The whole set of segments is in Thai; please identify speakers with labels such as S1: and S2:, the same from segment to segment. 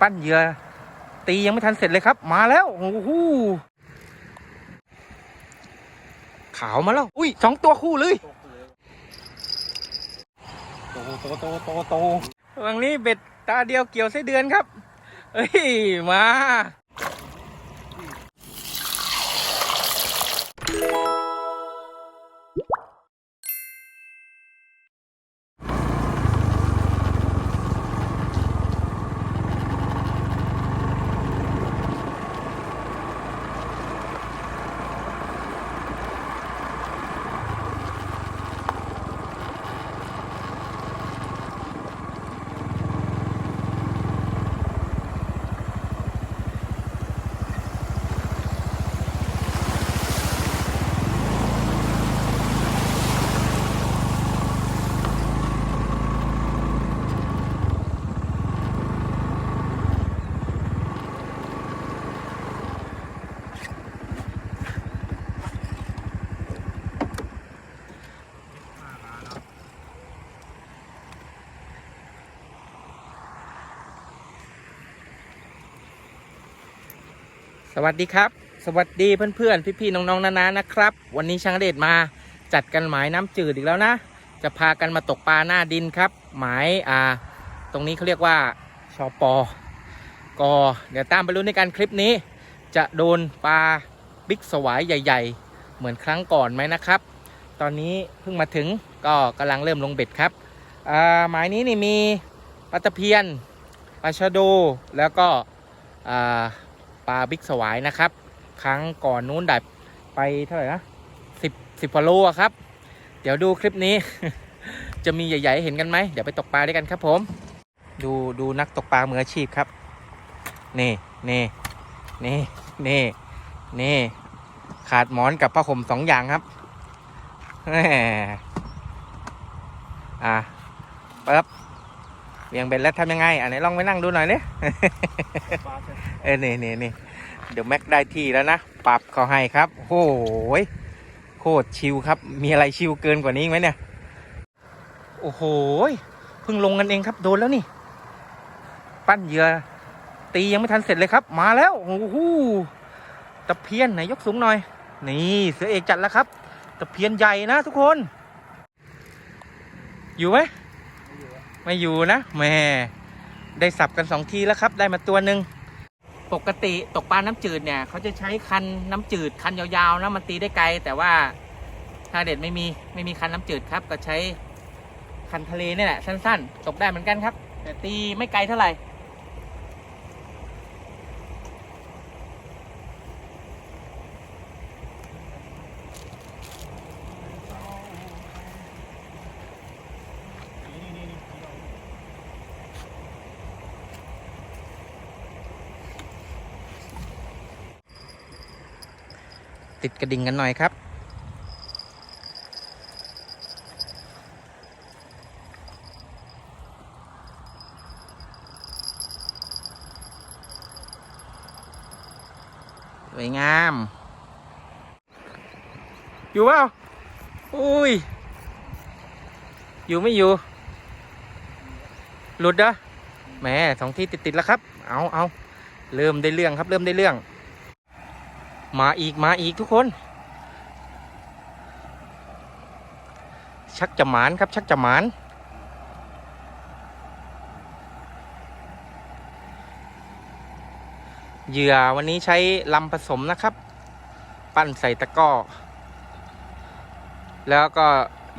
S1: ปั้นเหยื่อตียังไม่ทันเสร็จเลยครับ มาแล้วโอ้โหขาวมาแล้ว อุ้ยสองตัวคู่เลย
S2: โตโตโตโตโต
S1: วันนี้เบ็ดตาเดียวเกี่ยวไส้เดือนครับ เอ้ย มา วัสดีครับ สวัสดีเพื่อนๆ พี่ๆ น้องๆนานานะครับ วันนี้ช่างเดชมาจัดกันหมายน้ำจืดอีกแล้วนะ จะพากันมาตกปลาหน้าดินครับ หมายอ่า ตรงนี้เขาเรียกว่าชอปอกอเดี๋ยวตามไปรู้ในการคลิปนี้ จะโดนปลาบิ๊กสวายใหญ่ ๆ เหมือนครั้งก่อนไหมนะครับ ตอนนี้เพิ่งมาถึงก็กำลังเริ่มลงเบ็ดครับอ่าหมายนี้นี่มีปลาตะเพียนปลาชะโดแล้วก็อ่า ลาบิ๊กสวายนะครับ ครั้งก่อนนู้นได้ไปเท่าไหร่นะสิบสิบกว่าโลอะครับ เดี๋ยวดูคลิปนี้ จะมีใหญ่ๆให้เห็นกันไหมเดี๋ยวไปตกปลาด้วยกันครับผม ดูดูนักตกปลามืออาชีพครับนี่นี่นี่นี่นี่ขาดหมอนกับผ้าห่มสองอย่างครับแหมอะปั๊บ เบี่ยงเบ็ดแล้วทำยังไงอันไหนลองไปนั่งดูหน่อยเนี่ย
S2: เสร็จ
S1: เออนี่นี่นี่เดี๋ยวแม็กได้ที่แล้วนะ ปรับเขาให้ครับโอ้โหยโคตรชิลครับ มีอะไรชิลเกินกว่านี้ไหมเนี่ย โอ้โหเพิ่งลงกันเองครับโดนแล้วนี่ ปั้นเหยื่อตียังไม่ทันเสร็จเลยครับ มาแล้วโอ้โหตะเพียนไหนยกสูงหน่อย นี่เสือเอกจัดแล้วครับตะเพียนใหญ่นะทุกคน อยู่ไหม ไม่อยู่นะแม่ได้สับกันสองทีแล้วครับ ได้มาตัวหนึ่งปกติตกปลาน้ำจืดเนี่ยเขาจะใช้คันน้ำจืดคันยาวๆนะมันตีได้ไกล แต่ว่าถ้าเด็ดไม่มีไม่มีคันน้ำจืดครับ ก็ใช้คันทะเลนี่แหละสั้น ๆ ตกได้เหมือนกันครับ แต่ตีไม่ไกลเท่าไหร่ ติดกระดิ่งกันหน่อยครับสวยงาม อยู่เปล่าอุ้ย อยู่ไม่อยู่ หลุดเหรอแหมสองที่ติด ๆ แล้วครับ เอาเอาเริ่มได้เรื่องครับ เริ่มได้เรื่อง มาอีกมาอีกทุกคน ชักจะหมานครับ ชักจะหมานเหยื่อวันนี้ใช้ลำผสมนะครับ ปั้นใส่ตะก้อ แล้วก็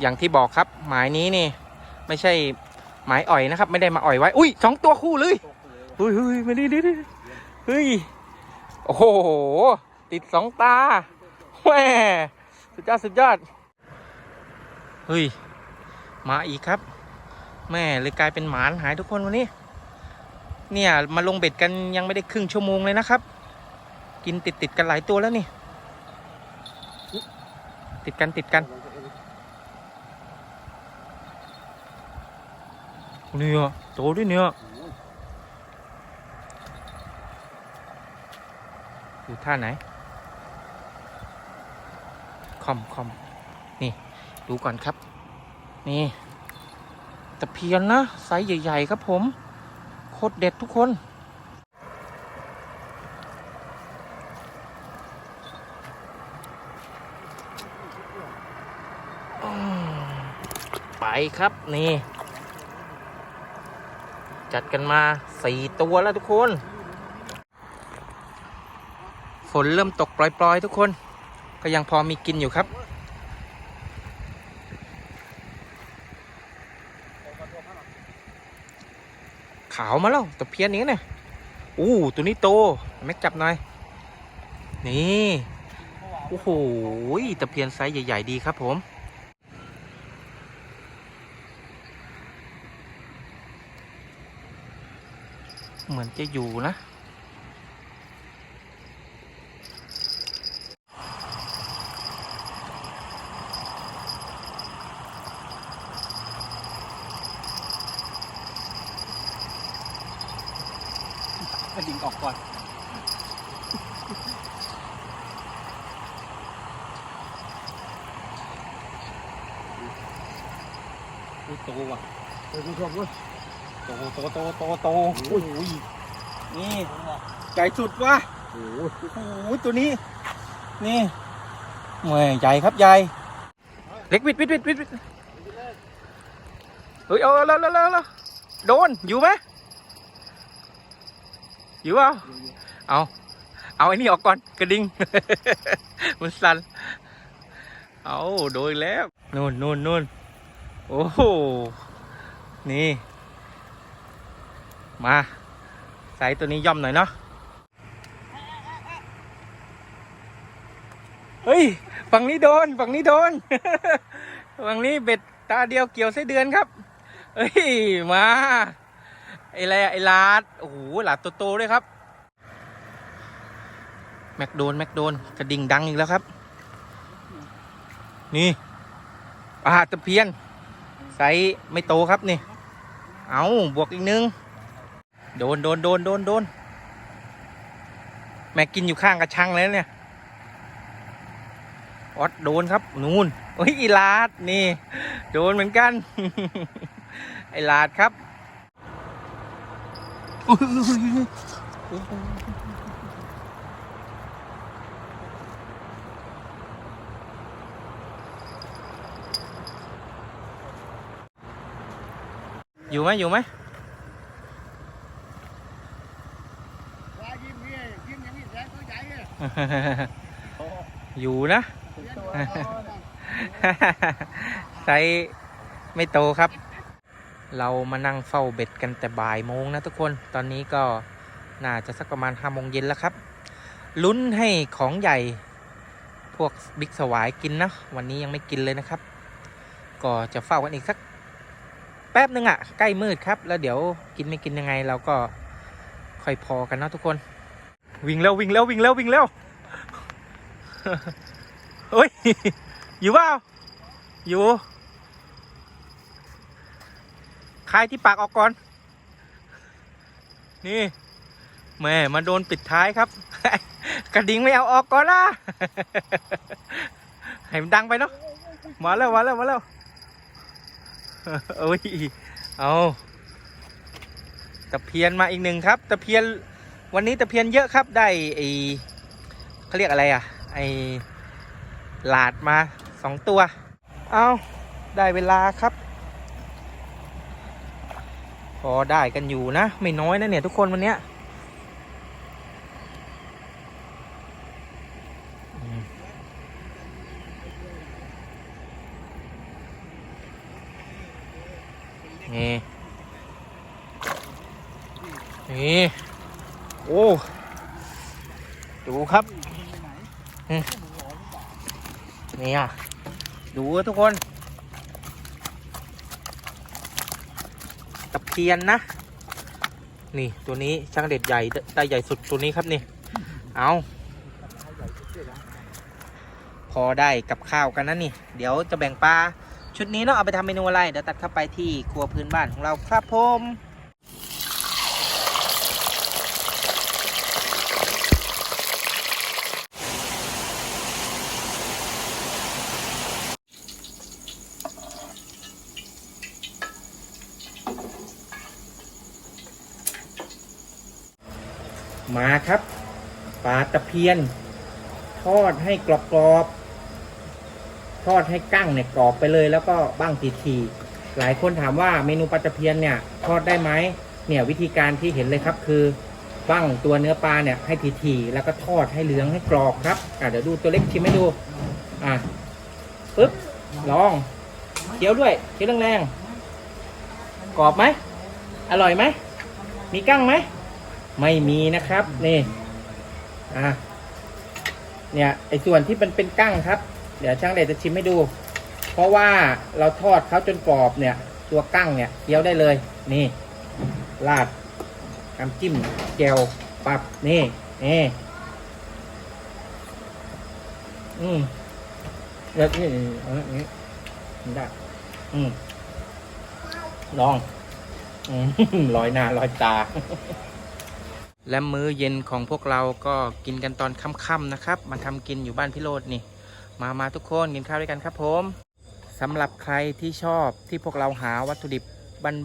S1: อย่างที่บอกครับ หมายนี้นี่ ไม่ใช่หมายอ่อยนะครับ ไม่ได้มาอ่อยไว้ อุ้ยสองตัวคู่เลย
S2: ตกเลย
S1: เฮ้ยเฮ้ยมาดิดิดิเฮ้ยโอ้โห ติดสองตาแหม่สุดยอด สุดยอด เฮ้ย มาอีกครับ แม่เลยกลายเป็นหมานหายทุกคนวันนี้ เนี่ยมาลงเบ็ดกันยังไม่ได้ครึ่งชั่วโมงเลยนะครับ กินติดติดกันหลายตัวแล้วนี่ ติดกันติดกันเนี่ยโตด้วยเนี่ยอยู่ท่าไหน คอมคอมนี่ดูก่อนครับ นี่ตะเพียนนะไซส์ใหญ่ ๆ ครับผม โคตรเด็ดทุกคนไปครับนี่ จัดกันมาสี่ตัวแล้วทุกคน ฝนเริ่มตกปล่อย ๆ ทุกคน ก็ยังพอมีกินอยู่ครับ ขาวมาแล้วตะเพียนนี้เนี่ยอู้ตัวนี้โตแม็กจับหน่อย นี่โอ้โหตะเพียนไซส์ใหญ่ ๆ ดีครับผมเหมือนจะอยู่นะ
S2: กระดิ่งออกก่อน อุ้ยโตว่ะ
S3: เดี๋ยวคุณผู้ชมด้วย
S2: โตโตโตโตโตโอ้ยนี่ใหญ่สุดว่ะ
S3: โอ้โห
S2: โอ้โหตัวนี้ นี่แหม่ใหญ่ครับใหญ่
S1: เล็กวิดวิดวิดวิดวิดเฮ้ยเอาแล้วแล้วแล้วแล้วโดนอยู่ไหมอยู่เปล่าเอาเอาไอ้นี่ออกก่อนกระดิ่งมันสั่นเอาโดนอีกแล้วนู่นนู่นนู่น โอ้โห นี่ มาใส่ตัวนี้ย่อมหน่อยเนาะ เฮ้ย ฝั่งนี้โดน ฝั่งนี้โดน ฝั่งนี้เบ็ดตาเดียวเกี่ยวไส้เดือนครับ เฮ้ย มาไอ้อะไรอะไอ้ลาดโอ้โหลาดโตๆด้วยครับ แม็กโดน แม็กโดน กระดิ่งดังอีกแล้วครับ นี่ปลารตะเพียน ไซส์ไม่โตครับนี่ เอาบวกอีกนึง โดนโดนโดนโดนโดนแม็กกินอยู่ข้างกระชังเลยนะเนี่ย ออดโดนครับนูนโอ้ยอีลาดนี่ โดนเหมือนกัน ไอลาดครับ อยู่ไหมอยู่ไหม
S3: อยู่นะ
S1: ไซไม่โตครับ เรามานั่งเฝ้าเบ็ดกันแต่บ่ายโมงนะทุกคน ตอนนี้ก็น่าจะสักประมาณห้าโมงเย็นแล้วครับ ลุ้นให้ของใหญ่พวกบิ๊กสวายกินนะ วันนี้ยังไม่กินเลยนะครับ ก็จะเฝ้ากันอีกสัก แป๊บนึงอะ่ะใกล้มืดครับ แล้วเดี๋ยวกินไม่กินยังไง เราก็ค่อยพอกันนะทุกคน วิ่งแล้ววิ่งแล้ววิ่งแล้ววิ่งแล้วเฮ้ยอยู่เปล่าอยู่คายที่ปากออกก่อน นี่แม่มาโดนปิดท้ายครับ กระดิ่งไม่เอาออกก่อนนะให้มันดังไปเนาะมาแล้วมาแล้วมาแล้ว โอ้ย เอาตะเพียนมาอีกหนึ่งครับ ตะเพียนวันนี้ตะเพียนเยอะครับ ได้ไอเขาเรียกอะไรอะ ไอหลาดมาสองตัว เอาได้เวลาครับ พอได้กันอยู่นะ ไม่น้อยนะเนี่ยทุกคนวันเนี้ย นี่โอ้ดูครับนี่อะดูทุกคนตะเพียนนะ นี่ตัวนี้ช่างเด็ดใหญ่ได้ใหญ่สุดตัวนี้ครับนี่ เอาพอได้กับข้าวกันนะนี่ เดี๋ยวจะแบ่งปลาชุดนี้เนาะเอาไปทำเมนูอะไร เดี๋ยวตัดเข้าไปที่ครัวพื้นบ้านของเราครับผม มาครับปลาตะเพียน ทอดให้กรอบๆทอดให้กั้งเนี่ยกรอบไปเลย แล้วก็บ้างทีทีหลายคนถามว่าเมนูปลาตะเพียนเนี่ย ทอดได้ไหมเนี่ยวิธีการที่เห็นเลยครับคือบ้างตัวเนื้อปลาเนี่ยให้ถี่ๆแล้วก็ทอดให้เหลืองให้กรอบครับอะเดี๋ยวดูตัวเล็กชิมให้ดูอะปึ๊บลองเคี้ยวด้วยเคี้ยวแรงๆกรอบไหมอร่อยไหมมีกั้งไหม ไม่มีนะครับนี่อะเนี่ยไอ้ส่วนที่มันเป็นกั้งครับ เดี๋ยวช่างเดชจะชิมให้ดู เพราะว่าเราทอดเขาจนกรอบเนี่ย ตัวกั้งเนี่ยเคี้ยวได้เลย นี่ราดน้ำจิ้มแจวปับนี่นี่อืมเดี๋ยวนี่เอาอย่างนี้ได้อืมลอง อืมลอยหน้าลอยตา และมื้อเย็นของพวกเราก็กินกันตอนค่ำๆนะครับ มาทำกินอยู่บ้านพี่โรดนี่ มามาทุกคนกินข้าวด้วยกันครับผมสำหรับใครที่ชอบที่พวกเราหาวัตถุดิบ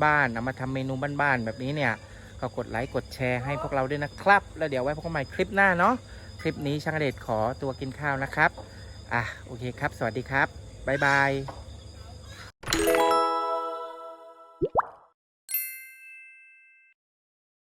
S1: บ้านๆเอามาทำเมนูบ้านๆแบบนี้เนี่ยก็กดไลค์กดแชร์ให้พวกเราด้วยนะครับ แล้วเดี๋ยวไว้พบกันใหม่คลิปหน้าเนาะคลิปนี้ช่างเดชขอตัวกินข้าวนะครับ อะโอเคครับ สวัสดีครับบ๊ายบาย